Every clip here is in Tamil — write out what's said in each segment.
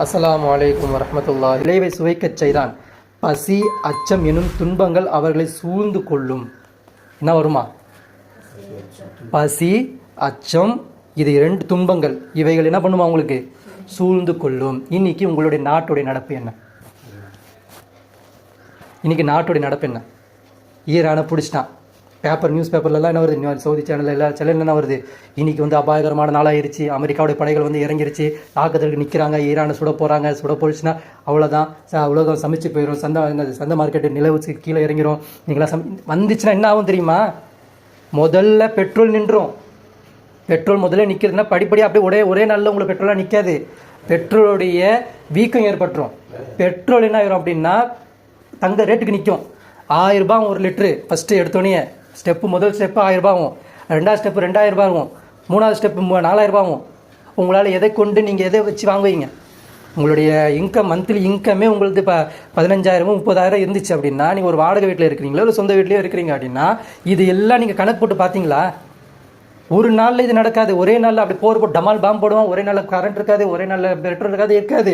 அஸ்லாம் அலைக்கும் வரமத்துல்லா விளைவை சுவைக்கச் செய்தான். பசி அச்சம் எனும் துன்பங்கள் அவர்களை சூழ்ந்து கொள்ளும். என்ன வருமா? பசி அச்சம் இது இரண்டு துன்பங்கள். இவைகள் என்ன பண்ணுமா உங்களுக்கு? சூழ்ந்து கொள்ளும். இன்னைக்கு உங்களுடைய நாட்டுடைய நடப்பு என்ன? இன்னைக்கு நாட்டுடைய நடப்பு என்ன? ஈரானை பிடிச்சிட்டான். பேப்பர் நியூஸ் பேப்பர்லலாம் என்ன வருது? இன்னும் சவுதி சேனல் எல்லா சேனல் என்ன வருது? இன்றைக்கி வந்து அபாயகரமான நாளாயிருச்சு. அமெரிக்காவுடைய படைகள் வந்து இறங்கிருச்சு. தாக்குதலுக்கு நிற்கிறாங்க ஈரானை சுட போகிறாங்க சுட போயிடுச்சுன்னா அவ்வளோதான் உலகம் சமைச்சு போயிடும் சந்த என்னது, சந்தை மார்க்கெட்டு நிலவுச்சு கீழே இறங்கிடும் நீங்களாம் சம் வந்துச்சுன்னா என்ன ஆகும் தெரியுமா? முதல்ல பெட்ரோல் நின்றோம். பெட்ரோல் முதல்ல நிற்கிறதுனா படிப்படியாக அப்படியே ஒரே ஒரே நாளில் உங்களுக்கு பெட்ரோலாக நிற்காது பெட்ரோலுடைய வீக்கம் ஏற்பட்டுரும். பெட்ரோல் என்ன ஆயிரும் அப்படின்னா தங்க ரேட்டுக்கு நிற்கும் ஆயிரம் ரூபாய் ஒரு லிட்ரு ஃபஸ்ட்டு எடுத்தோடனே ஸ்டெப்பு முதல் ஸ்டெப்பு ஆயிரம் ஆகும் ரெண்டாவது ஸ்டெப்பு ரெண்டாயிரரூபா ஆகும் மூணாவது ஸ்டெப்பு மூ நாலாயிரம் ஆகும் உங்களால் எதை கொண்டு நீங்கள் எதை வச்சு வாங்குவீங்க? உங்களுடைய இன்கம் மந்த்லி இன்கமே உங்களுக்கு இப்போ பதினஞ்சாயிரமோ முப்பதாயிரம் இருந்துச்சு அப்படின்னா நீங்கள் ஒரு வாடகை வீட்டில் இருக்கிறீங்களோ இல்லை சொந்த வீட்லேயோ இருக்கிறீங்க அப்படின்னா இது எல்லாம் நீங்கள் கணக்கு போட்டு பார்த்தீங்களா ஒரு நாளில் இது நடக்காது. ஒரே நாளில் அப்படி போர் போட்டு டமால் பாம்பு போடுவோம் ஒரே நாளில் கரண்ட் இருக்காது. ஒரே நாளில் பெட்ரோல் இருக்காது. இருக்காது.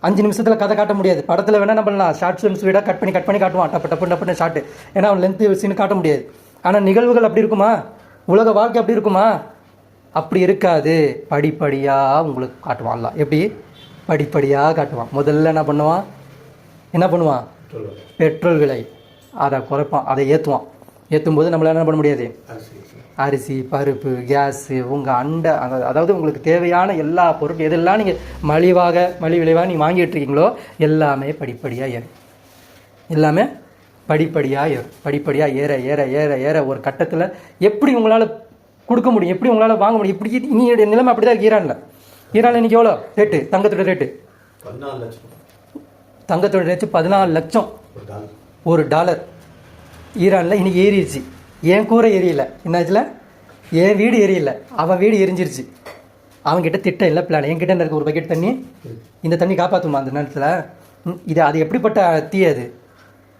அஞ்சு நிமிஷத்தில் கதை காட்ட முடியாது. படத்தில் வேணால் என்ன பண்ணலாம் ஷார்ட் ஃபிலிம்ஸ் வீடாக கட் பண்ணி கட் பண்ணி காட்டுவான். டப்பு டப்பு டப்புன்னு ஷார்ட் ஏன்னா அவன் லென்த்து சீன் காட்ட முடியாது. ஆனால் நிகழ்வுகள் அப்படி இருக்குமா? உலக வாழ்க்கை அப்படி இருக்குமா? அப்படி இருக்காது. படிப்படியாக உங்களுக்கு காட்டுவான் அல்லாஹ். எப்படி? படிப்படியாக காட்டுவான். முதல்ல என்ன பண்ணுவான்? என்ன பண்ணுவான்? பெட்ரோல் விலை. அதை குறைப்பான். அதை ஏற்றுவான் ஏற்றும் போது நம்மளால என்ன பண்ண முடியாது? அரிசி பருப்பு கேஸு உங்கள் அண்டை அத- அதாவது உங்களுக்கு தேவையான எல்லா பொருட்கள் எதெல்லாம் நீங்கள் மலிவாக மலிவு விளைவாக நீங்கள் வாங்கிட்டு இருக்கீங்களோ எல்லாமே படிப்படியாக ஏறும். எல்லாமே படிப்படியாக ஏறும். படிப்படியாக ஏற ஏற ஏற ஏற ஒரு கட்டத்தில் எப்படி உங்களால் கொடுக்க முடியும் எப்படி உங்களால் வாங்க முடியும் இப்படி இனியோட நிலைமை அப்படி தான் ஈரானில். ஈரானில் இன்றைக்கி எவ்வளோ? ரேட்டு தங்கத்தோட ரேட்டு பதினாலு லட்சம். தங்கத்தோட ரேட்டு பதினாலு லட்சம். ஒரு டாலர் ஈரானில் இன்னைக்கு ஏறிடுச்சு. என் கூரை எரியல. என்னாச்சுல? என் வீடு எரியல. அவன் வீடு எரிஞ்சிருச்சு. அவன்கிட்ட திட்டம் இல்லை பிளான் என்கிட்ட இருக்க ஒரு பக்கெட் தண்ணி இந்த தண்ணி காப்பாற்றுமா அந்த நேரத்தில்? ம், இது அது எப்படிப்பட்ட தீயாது அது?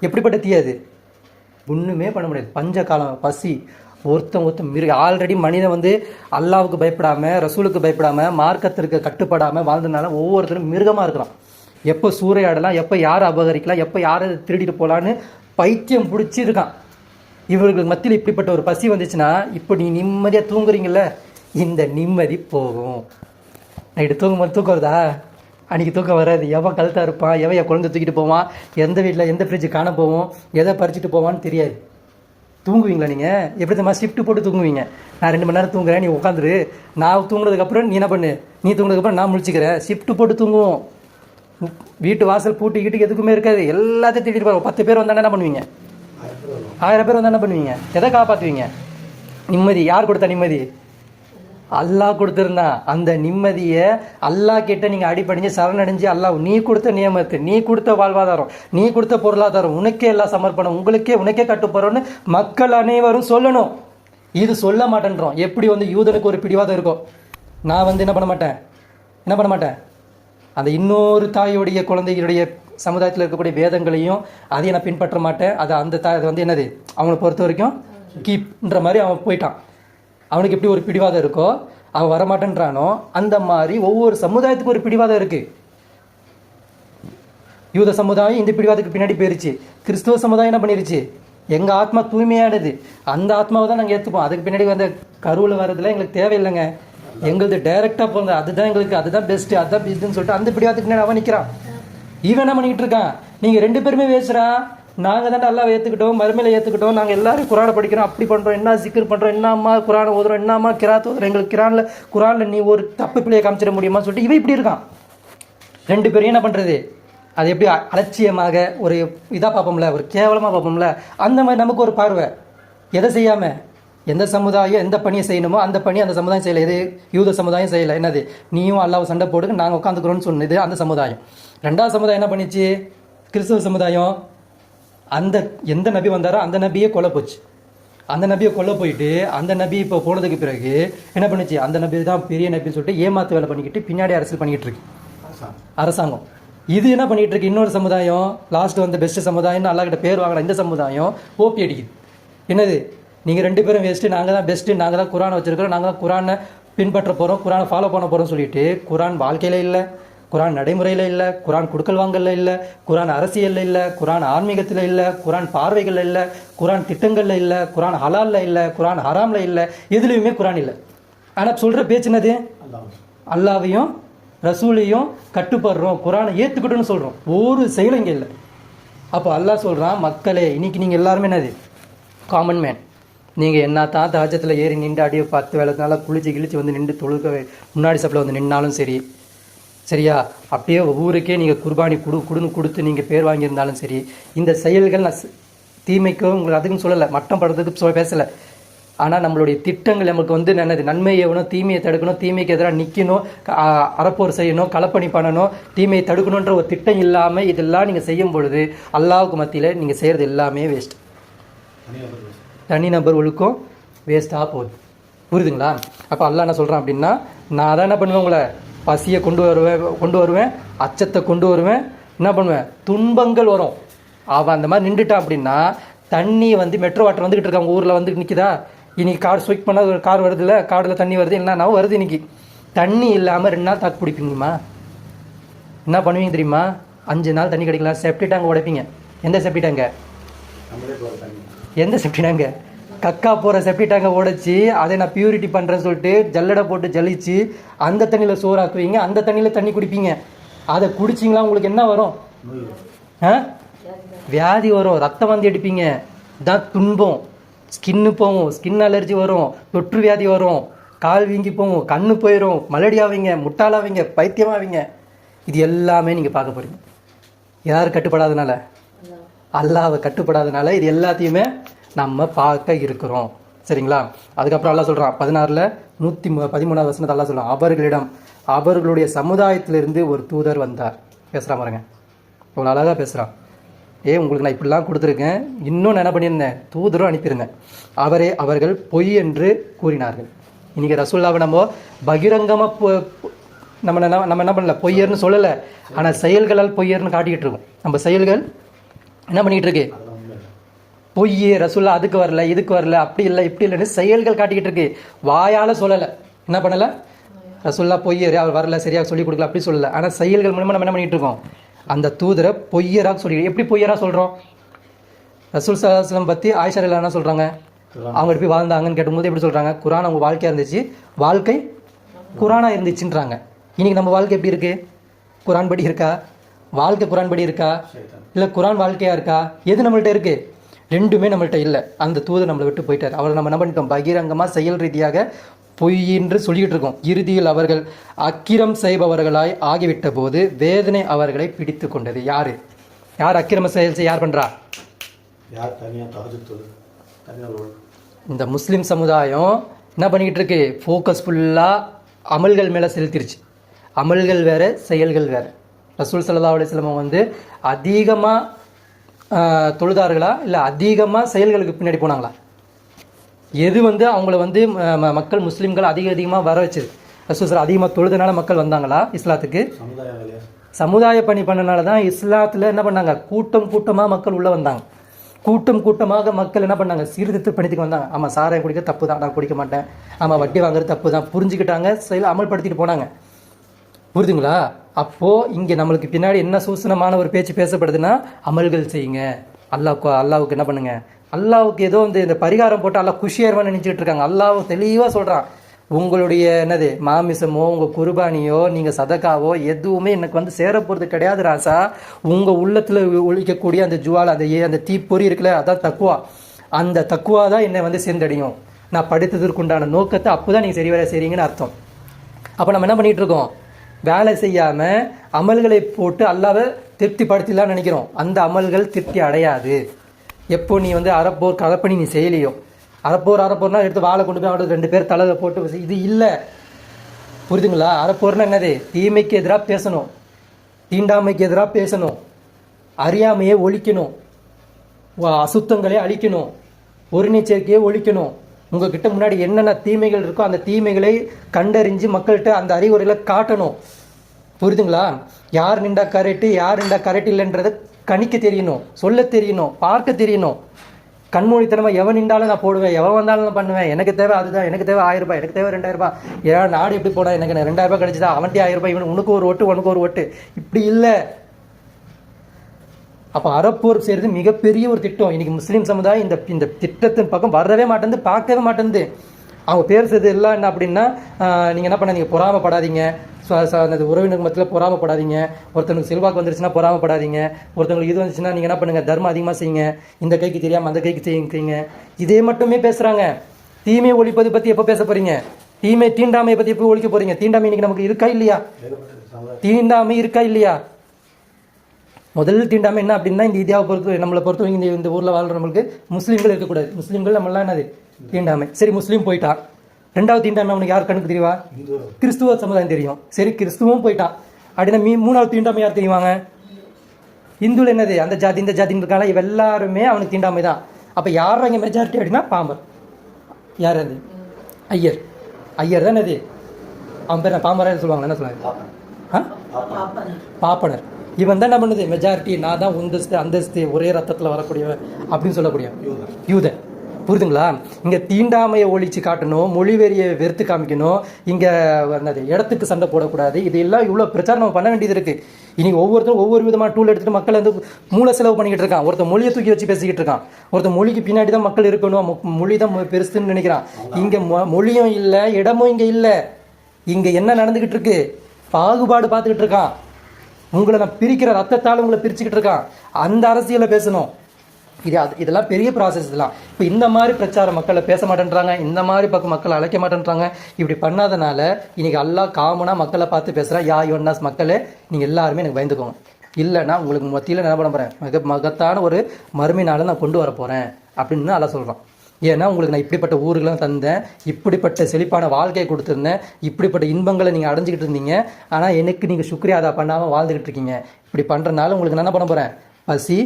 எப்படிப்பட்ட தீயாது ஒன்றுமே பண்ண முடியாது. பஞ்ச காலம் பசி. ஒருத்தன் ஒருத்தன் மிருக ஆல்ரெடி மனிதன் வந்து அல்லாவுக்கு பயப்படாமல் ரசூலுக்கு பயப்படாமல் மார்க்கத்திற்கு கட்டுப்படாமல் வாழ்ந்ததுனால ஒவ்வொருத்தரும் மிருகமாக இருக்கிறான் எப்போ சூறையாடலாம் எப்போ யாரை அபகரிக்கலாம் எப்போ யாரை திருடிட்டு போகலான்னு பைத்தியம் பிடிச்சிருக்கான் இவர்கள் இவர்களுக்கு மத்தியில் இப்படிப்பட்ட ஒரு பசி வந்துச்சுன்னா இப்போ நீ நிம்மதியாக தூங்குறீங்கள இந்த நிம்மதி போகும். நைட்டு தூங்கும்போது தூக்கம் வருதா? அன்றைக்கி தூக்கம் வராது. எவன் கழுத்தாக இருப்பான்? எவன் என் குழந்தை தூக்கிட்டு போவான்? எந்த வீட்டில் எந்த ஃப்ரிட்ஜு காண போவோம்? எதை பறிச்சுட்டு போவான்னு தெரியாது. தூங்குவீங்களா நீங்கள் எப்படி தெரியுமா ஷிஃப்ட் போட்டு தூங்குவீங்க? நான் ரெண்டு மணி நேரம் தூங்குறேன் நீ உட்காந்துரு நான் தூங்குனதுக்கப்புறம் நீ என்ன பண்ணு? நீ தூங்குனதுக்கப்புறம் நான் முழிச்சிக்கிறேன். ஷிஃப்ட் போட்டு தூங்குவோம். வீட்டு வாசல் பூட்டிக்கிட்டு எதுக்குமே இருக்காது. எல்லாத்தையும் திட்டிட்டு போகிறோம் பத்து பேர் வந்தால் என்ன பண்ணுவீங்க? ஆயிரம் பேர் வந்தால் என்ன பண்ணுவீங்க? எதை காப்பாற்றுவீங்க நிம்மதி. யார் கொடுத்த நிம்மதி? அல்லாஹ் கொடுத்துருந்தான் அந்த நிம்மதியை அல்லாஹ் கிட்ட நீங்கள் அடிப்படைஞ்சு சரணடைஞ்சு அல்லாஹ் நீ கொடுத்த நியமத்து நீ கொடுத்த வாழ்வாதாரம் நீ கொடுத்த பொருளாதாரம் உனக்கே எல்லாம் சமர்ப்பணம் உங்களுக்கே உனக்கே கட்டுப்படுறோன்னு மக்கள் அனைவரும் சொல்லணும். இது சொல்ல மாட்டேன்றோம். எப்படி வந்து யூதனுக்கு ஒரு பிடிவாதம் இருக்கும் நான் வந்து என்ன பண்ண மாட்டேன்? என்ன பண்ண மாட்டேன்? அந்த இன்னொரு தாயுடைய குழந்தைகளுடைய சமுதாயத்தில் இருக்கக்கூடிய வேதங்களையும் அதையும் நான் பின்பற்ற மாட்டேன். அது அந்த தாய் அது வந்து என்னது? அவனை பொறுத்த வரைக்கும் கீப்ன்ற மாதிரி அவன் போயிட்டான். அவனுக்கு எப்படி ஒரு பிடிவாதம் இருக்கோ அவன் வரமாட்டேன்றானோ அந்த மாதிரி ஒவ்வொரு சமுதாயத்துக்கும் ஒரு பிடிவாதம் இருக்குது யூத சமுதாயம் இந்த பிடிவாதத்துக்கு பின்னாடி போயிருச்சு. கிறிஸ்துவ சமுதாயம் என்ன பண்ணிருச்சு? எங்கள் ஆத்மா தூய்மையானது. அந்த ஆத்மாவை தான் நாங்கள் ஏற்றுப்போம் அதுக்கு பின்னாடி வந்த கருவில் வர்றதுல எங்களுக்கு தேவையில்லைங்க. எங்களுது டைரெக்டாக போகிறது அதுதான் எங்களுக்கு அதுதான் பெஸ்ட்டு அதுதான் பெஸ்ட்டுன்னு சொல்லிட்டு அந்த பிடிவாதத்துக்கு நான் அவன் நிற்கிறான் இவன் என்ன பண்ணிக்கிட்டு இருக்கான்? நீங்கள் ரெண்டு பேருமே பேசுகிறா நாங்கள் தான் நல்லா ஏற்றுக்கிட்டோம் மறுமையில் ஏற்றுக்கிட்டோம் நாங்கள் எல்லாரும் குரானை படிக்கிறோம் அப்படி பண்ணுறோம் என்ன சிக்கர் பண்ணுறோம் என்னம்மா குரானை ஓதுறோம் என்னம்மா கிராத் ஓதுறோம் எங்களுக்கு கிரானில் குரானில் நீ ஒரு தப்பு பிள்ளையை காமிச்சிட முடியுமா சொல்லிட்டு இவன் இப்படி இருக்கான். ரெண்டு பேரும் என்ன பண்ணுறது அது எப்படி அலட்சியமாக ஒரு இதாக பார்ப்போம்ல ஒரு கேவலமாக பார்ப்போம்ல? அந்த மாதிரி நமக்கு ஒரு பார்வை. எதை செய்யாமல் எந்த சமுதாயம் எந்த பணியை செய்யணுமோ அந்த பணி அந்த சமுதாயம் செய்யலை. இது யூத சமுதாயம் செய்யலை. என்னது? நீயும் அல்லாஹ் சண்டை போடுங்க நாங்கள் உட்காந்துக்கிறோன்னு சொன்னது. அந்த சமுதாயம். ரெண்டாவது சமுதாயம் என்ன பண்ணிச்சு? கிறிஸ்தவ சமுதாயம் அந்த எந்த நபி வந்தாரோ அந்த நபியே கொலை போச்சு. அந்த நபியை கொல்ல போயிட்டு அந்த நபி இப்போ போனதுக்கு பிறகு என்ன பண்ணுச்சு? அந்த நபி தான் பெரிய நபின்னு சொல்லிட்டு ஏமாத்து வேலை பண்ணிக்கிட்டு பின்னாடி அரசியல் பண்ணிக்கிட்டு இருக்கு. அரசாங்கம். அரசாங்கம் இது என்ன பண்ணிகிட்டு இருக்கு? இன்னொரு சமுதாயம் லாஸ்ட் வந்து பெஸ்ட் சமுதாயம்னு அல்லா கிட்ட பேர் வாங்கின இந்த சமுதாயம் ஓபி அடிக்குது. என்னது? நீங்கள் ரெண்டு பேரும் வேஸ்ட்டு நாங்கள் தான் பெஸ்ட்டு நாங்கள் தான் குரான் வச்சுருக்கிறோம் நாங்கள் தான் குரானை பின்பற்ற போகிறோம் குரானை ஃபாலோ பண்ண போகிறோம் சொல்லிட்டு குரான் வாழ்க்கையில் இல்லை குரான் நடைமுறையில் இல்லை குரான் குடுக்கல் வாங்கல இல்லை குரான் அரசியலில் இல்லை குரான் ஆன்மீகத்தில் இல்லை குரான் பார்வைகளில் இல்லை குரான் திட்டங்களில் இல்லை குரான் ஹலாலில் இல்லை குரான் ஹராமில் இல்லை எதுலேயுமே குரான் இல்லை. ஆனால் சொல்கிற பேச்சுனது அல்லாஹ் அல்லாவையும் ரசூலையும் கட்டுப்படுறோம் குரானை ஏற்றுக்கிட்டோன்னு சொல்கிறோம் ஒரு செயலும் இங்கே இல்லை. அப்போ அல்லாஹ் சொல்கிறான் மக்களே இன்னைக்கு நீங்கள் எல்லாருமே என்னது? காமன் மேன் நீங்கள் என்ன தான் தாஜத்தில் ஏறி நின்று அடியை பத்து வேலைனால குளிச்சு கிழிச்சு வந்து நின்று தொழுக்க முன்னாடி சப்பில் வந்து நின்னாலும் சரி. சரியா? அப்படியே ஊருக்கே நீங்கள் குர்பானி குடு குடுன்னு கொடுத்து நீங்கள் பேர் வாங்கியிருந்தாலும் சரி இந்த செயல்கள் நான் தீமைக்கும் உங்களுக்கு அதுக்கும் சொல்லலை மட்டம் படுறதுக்கு சொல்ல பேசலை. ஆனால் நம்மளுடைய திட்டங்கள் நமக்கு வந்து என்னது நன்மையை எவனும் தீமையை தடுக்கணும் தீமைக்கு எதிராக நிற்கணும் அறப்போர் செய்யணும் களப்பணி பண்ணணும் தீமையை தடுக்கணுன்ற ஒரு திட்டம் இல்லாமல் இதெல்லாம் நீங்கள் செய்யும் பொழுது அல்லாவுக்கு மத்தியில் நீங்கள் செய்கிறது எல்லாமே வேஸ்ட் தனிநபர் ஒழுக்கம் வேஸ்ட்டாக போகுது. புரியுதுங்களா? அப்போ அல்லா என்ன சொல்கிறான் அப்படின்னா நான் தான் என்ன பண்ணுவேன் உங்களை? பசியை கொண்டு வருவேன் கொண்டு வருவேன் அச்சத்தை கொண்டு வருவேன். என்ன பண்ணுவேன்? துன்பங்கள் வரும். அவன் அந்த மாதிரி நின்றுட்டான் அப்படின்னா தண்ணி வந்து மெட்ரோ வாட்டர் வந்துக்கிட்டு இருக்காங்க ஊரில் வந்து நிற்கிதா இன்னைக்கு கார் ஸ்விக் பண்ணால் ஒரு கார் வருதுல்ல காரில் தண்ணி வருது என்னன்னா வருது இன்னைக்கு. தண்ணி இல்லாமல் ரெண்டு நாள் தாக்கு பிடிப்பீங்கம்மா. என்ன பண்ணுவீங்க தெரியுமா? அஞ்சு நாள் தண்ணி கிடைக்கலாம் செப்டி டேங்க் உடைப்பீங்க. எந்த செப்டி டேங்க எந்த செப்டி டேங்க கக்கா போகிற செப்டி டேங்கை உடைச்சி அதை நான் பியூரிட்டி பண்ணுறேன்னு சொல்லிட்டு ஜல்லடை போட்டு ஜலிச்சு அந்த தண்ணியில் சோறாக்குவீங்க. அந்த தண்ணியில் தண்ணி குடிப்பீங்க. அதை குடிச்சிங்களா? உங்களுக்கு என்ன வரும்? ஆ? வியாதி வரும். ரத்தம் வந்து எடுப்பீங்க இதான் துன்பம். ஸ்கின்னு போகும். ஸ்கின் அலர்ஜி வரும். தொற்று வியாதி வரும். கால் வீங்கி போகும். கண்ணு போயிடும் மலடி ஆவீங்க முட்டாளாவீங்க. பைத்தியமாவீங்க. இது எல்லாமே நீங்கள் பார்க்க போகிறீங்க யார் கட்டுப்படாதனால அல்லாவை கட்டுப்படாதனால இது எல்லாத்தையுமே நம்ம பார்க்க இருக்கிறோம். சரிங்களா? அதுக்கப்புறம் அல்லா சொல்கிறான் பதினாறில் நூற்றி பதிமூணாவது வசனத்தை அல்லா சொல்கிறான் அவர்களிடம் அவர்களுடைய சமுதாயத்திலிருந்து ஒரு தூதர் வந்தார். பேசுகிறான் பாருங்க. இவ்வளோ அழகாக பேசுகிறான் ஏ உங்களுக்கு நான் இப்படிலாம் கொடுத்துருக்கேன். இன்னும் என்ன பண்ணியிருந்தேன்? தூதரும் அனுப்பியிருந்தேன். அவரே அவர்கள் பொய் என்று கூறினார்கள். இன்றைக்கி ரசூல்லாவை நம்ம பகிரங்கமாக நம்ம என்ன- நம்ம என்ன பண்ணல? பொய்யர்னு சொல்லலை. ஆனால் செயல்களால் பொய்யர்னு காட்டிக்கிட்டு இருக்கோம். நம்ம செயல்கள் என்ன பண்ணிக்கிட்டு இருக்கு. பொய் ரசுல்லா அதுக்கு வரல இதுக்கு வரல அப்படி இல்லை இப்படி இல்லைன்னு செயல்கள் காட்டிக்கிட்டு இருக்கு. வாயால் சொல்லலை. என்ன பண்ணலை? ரசுல்லா பொய்யர் அவர் வரல சரியாக சொல்லி கொடுக்கல அப்படி சொல்லலை. ஆனால் செயல்கள் மூலமா நம்ம என்ன பண்ணிட்டு இருக்கோம்? அந்த தூதரை பொய்யராக சொல்லி எப்படி பொய்யராக சொல்கிறோம் ரசூல் சலாஹம் பற்றி ஆயிஷா என்ன சொல்கிறாங்க. அவங்க எப்படி வாழ்ந்தாங்கன்னு கேட்டும்போது எப்படி சொல்கிறாங்க குரான் அவங்க வாழ்க்கையாக இருந்துச்சு. வாழ்க்கை குரானாக இருந்துச்சுன்றாங்க. இன்னைக்கு நம்ம வாழ்க்கை எப்படி இருக்கு? குரான் படி இருக்கா? வாழ்க்கை குரான் படி இருக்கா. இல்லை குரான் வாழ்க்கையா இருக்கா? எது நம்மள்ட்ட இருக்கு? ரெண்டுமே நம்மள்ட்ட இல்லை. அந்த தூதர் நம்மளை விட்டு போயிட்டார். அவரை நம்ம என்ன பண்ணிட்டோம்? பகிரங்கமாக செயல் ரீதியாக பொய் என்று சொல்லிக்கிட்டு இருக்கோம். இறுதியில் அவர்கள் அக்கிரம் செய்பவர்களாய் ஆகிவிட்ட போது வேதனை அவர்களை பிடித்து கொண்டது யாரு? யார் அக்கிரம செயல் யார் ஒரு இந்த முஸ்லீம் சமுதாயம் என்ன பண்ணிக்கிட்டு இருக்கு? ஃபோக்கஸ் ஃபுல்லாக அமல்கள் மேலே செலுத்திருச்சு. அமல்கள் வேற செயல்கள் வேற. ரசூல் சல்லா அலிஸ்லாம் வந்து அதிகமாக தொழுதார்களா? இல்லை அதிகமாக செயல்களுக்கு பின்னாடி போனாங்களா? எது வந்து அவங்கள வந்து மக்கள் முஸ்லீம்கள் அதிக அதிகமாக வர வச்சது? ரசூல் சார் அதிகமாக தொழுதனால மக்கள் வந்தாங்களா இஸ்லாத்துக்கு? சமுதாய பணி பண்ணனால தான் இஸ்லாத்தில் என்ன பண்ணாங்க? கூட்டம் கூட்டமாக மக்கள் உள்ளே வந்தாங்க. கூட்டம் கூட்டமாக மக்கள் என்ன பண்ணாங்க? சீர்திருத்த பணித்துக்கு வந்தாங்க. ஆமாம் சாராயம் குடிக்க தப்பு தான் நான் குடிக்க மாட்டேன். ஆமாம் வட்டி வாங்குறது தப்பு தான் புரிஞ்சுக்கிட்டாங்க. செயல் அமல்படுத்திட்டு போனாங்க. புரியுதுங்களா? அப்போது இங்கே நம்மளுக்கு பின்னாடி என்ன சூசனமான ஒரு பேச்சு பேசப்படுதுன்னா அமல்கள் செய்யுங்க. அல்லாவுக்கு அல்லாவுக்கு என்ன பண்ணுங்கள் அல்லாவுக்கு ஏதோ வந்து இந்த பரிகாரம் போட்டு அல்லா குஷியார்வான்னு நினச்சிட்டு இருக்காங்க. அல்லாவும் தெளிவாக சொல்கிறான் உங்களுடைய என்னது மாமிசமோ உங்கள் குர்பானியோ நீங்கள் சதக்காவோ எதுவுமே எனக்கு வந்து சேர போகிறது கிடையாது ராசா. உங்கள் உள்ளத்தில் ஒழிக்கக்கூடிய அந்த ஜுவால் அந்த ஏ- அந்த தீப்பொறி இருக்குல்ல அதான் தக்குவா அந்த தக்குவா தான் என்னை வந்து சேர்ந்தடையும். நான் படித்ததற்குண்டான நோக்கத்தை அப்போ தான் நீங்கள் சரி வர செய்றீங்கன்னு அர்த்தம். அப்போ நம்ம என்ன பண்ணிகிட்டு இருக்கோம்? வேலை செய்யாமல் அமல்களை போட்டு அல்லாவை திருப்திப்படுத்திலாம் நினைக்கிறோம். அந்த அமல்கள் திருப்தி அடையாது. எப்போ நீ வந்து அறப்போர் கலப்பணி நீ செய்யலையோ? அறப்போர் அறப்போர்னா எடுத்து வாழை கொண்டு போய் அவனுக்கு ரெண்டு பேர் தலையில் போட்டு வச்சு- இது இல்லை. புரிதுங்களா அறப்போர்னா என்னது? தீமைக்கு எதிராக பேசணும். தீண்டாமைக்கு எதிராக பேசணும். அறியாமையை ஒழிக்கணும். அசுத்தங்களை அழிக்கணும். ஒருநீச்சரிக்கையை ஒழிக்கணும். உங்ககிட்ட முன்னாடி என்னென்ன தீமைகள் இருக்கோ அந்த தீமைகளை கண்டறிஞ்சு மக்கள்கிட்ட அந்த அறிவுரைகளை காட்டணும். புரியுதுங்களா? யார் நின்றா கரெக்டு யார் நின்றா கரெக்ட் இல்லைன்றதை கணிக்க தெரியணும் சொல்ல தெரியணும் பார்க்க தெரியணும். கண்மொழித்தனமாக எவன் நின்றாலும் நான் போடுவேன் எவன் வந்தாலும் நான் பண்ணுவேன். எனக்கு தேவை அதுதான் எனக்கு தேவை ஆயிரம் ரூபாய் எனக்கு தேவை ரெண்டாயிரம் ரூபாய். ஏன்னா நாடு எப்படி போனால் எனக்கு ரெண்டாயிரம் ரூபாய் கிடைச்சதா? அவன்ட்டே ஆயிரம் ரூபாய் இவன் உனக்கு ஒரு ஓட்டு உனக்கு ஒரு ஓட்டு. இப்படி இல்லை. அப்போ அறப்போர் செய்கிறது மிகப்பெரிய ஒரு திட்டம். இன்றைக்கி முஸ்லீம் சமுதாயம் இந்த இந்த திட்டத்தின் பக்கம் வரவே மாட்டேன்து பார்க்கவே மாட்டேன்து அவங்க பேசுறது எல்லாம் என்ன அப்படின்னா நீங்கள் என்ன பண்ணாதீங்க பொறாமப்படாதீங்க. அந்த உறவினர் மத்தியில் பொறாமப்படாதீங்க. ஒருத்தனுக்கு செல்வாக்கு வந்துருச்சுன்னா பொறாமப்படாதீங்க. ஒருத்தவங்களுக்கு இது வந்துச்சுன்னா நீங்கள் என்ன பண்ணுங்கள் தர்மம் அதிகமாக செய்யுங்க. இந்த கைக்கு தெரியாமல் அந்த கைக்கு செய்யுங்க இதே மட்டுமே பேசுகிறாங்க தீமை ஒழிப்பது பற்றி எப்போ பேச போகிறீங்க தீமை தீண்டாமையை பற்றி எப்போ ஒழிக்க போகிறீங்க தீண்டாமை இன்னைக்கு நமக்கு இருக்கா இல்லையா? தீண்டாமை இருக்கா இல்லையா? முதல் தீண்டாமை என்ன அப்படின்னா இந்த இந்தியாவை பொறுத்து நம்மளை பொறுத்த வரைக்கும் இந்த இந்த ஊரில் வாழ்ற நம்மளுக்கு முஸ்லீம்கள் இருக்கக்கூடாது. முஸ்லீம்கள் நம்மளாம் என்னது? தீண்டாமை. சரி முஸ்லீம் போயிட்டான் ரெண்டாவது தீண்டாமை அவனுக்கு யார் கணக்கு தெரியவா கிறிஸ்துவ சமுதாயம் தெரியும். சரி கிறிஸ்துவும் போயிட்டான் அப்படின்னா மீ மூணாவது தீண்டாமை யார் தெரியுவாங்க இந்துல என்னது? அந்த ஜாதி இந்த ஜாதின்னு இருக்காங்க இவ எல்லாருமே அவனுக்கு தீண்டாமை தான். அப்போ யார் அங்கே மெஜாரிட்டி அப்படின்னா பாம்பர். யார் அது? ஐயர். ஐயர் தான் அது அவன் பேர் என்ன பாம்பரா சொல்லுவாங்க என்ன சொல்லுவாங்க பாப்பனர். இவன் தான் என்ன பண்ணுது? மெஜாரிட்டி நான் தான் உந்தஸ்து அந்தஸ்து ஒரே ரத்தத்தில் வரக்கூடியவன் அப்படின்னு சொல்லக்கூடிய யூதன் புரியுதுங்களா இங்கே தீண்டாமையை ஒழிச்சு காட்டணும் மொழிவெறியை வெறுத்து காமிக்கணும் இங்கே என்னது இடத்துக்கு சண்டை போடக்கூடாது இதெல்லாம் இவ்வளோ பிரச்சாரம் நம்ம பண்ண வேண்டியது இருக்கு. இன்னைக்கு ஒவ்வொருத்தரும் ஒவ்வொரு விதமான டூல் எடுத்துட்டு மக்கள் வந்து மூளை செலவு பண்ணிக்கிட்டு இருக்கான். ஒருத்தன் மொழியை தூக்கி வச்சு பேசிக்கிட்டு இருக்கான். ஒருத்தன் மொழிக்கு பின்னாடி தான் மக்கள் இருக்கணும். மொழி தான் பெருசுன்னு நினைக்கிறான். இங்கே மொழியும் இல்லை இடமும் இங்கே இல்லை. இங்கே என்ன நடந்துக்கிட்டு இருக்கு? பாகுபாடு பார்த்துக்கிட்டு இருக்கான். உங்களை நான் பிரிக்கிற ரத்தத்தால் உங்களை பிரிச்சுக்கிட்டு இருக்கான். அந்த அரசியலை பேசணும். இது அது இதெல்லாம் பெரிய ப்ராசஸ் இதெல்லாம். இப்போ இந்த மாதிரி பிரச்சாரம் மக்களை பேச மாட்டேன்றாங்க. இந்த மாதிரி பக்கம் மக்களை அழைக்க மாட்டேன்றாங்க. இப்படி பண்ணாதனால இன்னைக்கு எல்லாம் காமனாக மக்களை பார்த்து பேசுகிறேன் யா யோன்னாஸ் மக்களே நீங்கள் எல்லாருமே எனக்கு பயந்துக்கோங்க. இல்லைன்னா உங்களுக்கு மத்தியில் என்ன பண்ண போகிறேன் மிக மகத்தான ஒரு மறுமை நாளை நான் கொண்டு வர போகிறேன் அப்படின்னு நல்லா சொல்கிறான் ஏன்னா உங்களுக்கு நான் இப்படிப்பட்ட ஊருகளும் தந்தேன் இப்படிப்பட்ட செழிப்பான வாழ்க்கையை கொடுத்துருந்தேன் இப்படிப்பட்ட இன்பங்களை நீங்கள் அடைஞ்சிக்கிட்டு இருந்தீங்க. ஆனால் எனக்கு நீங்கள் சுக்ரியாதா பண்ணாமல் வாழ்ந்துக்கிட்டு இருக்கீங்க. இப்படி பண்ணுறனால உங்களுக்கு நான் என்ன பண்ண போகிறேன் பசி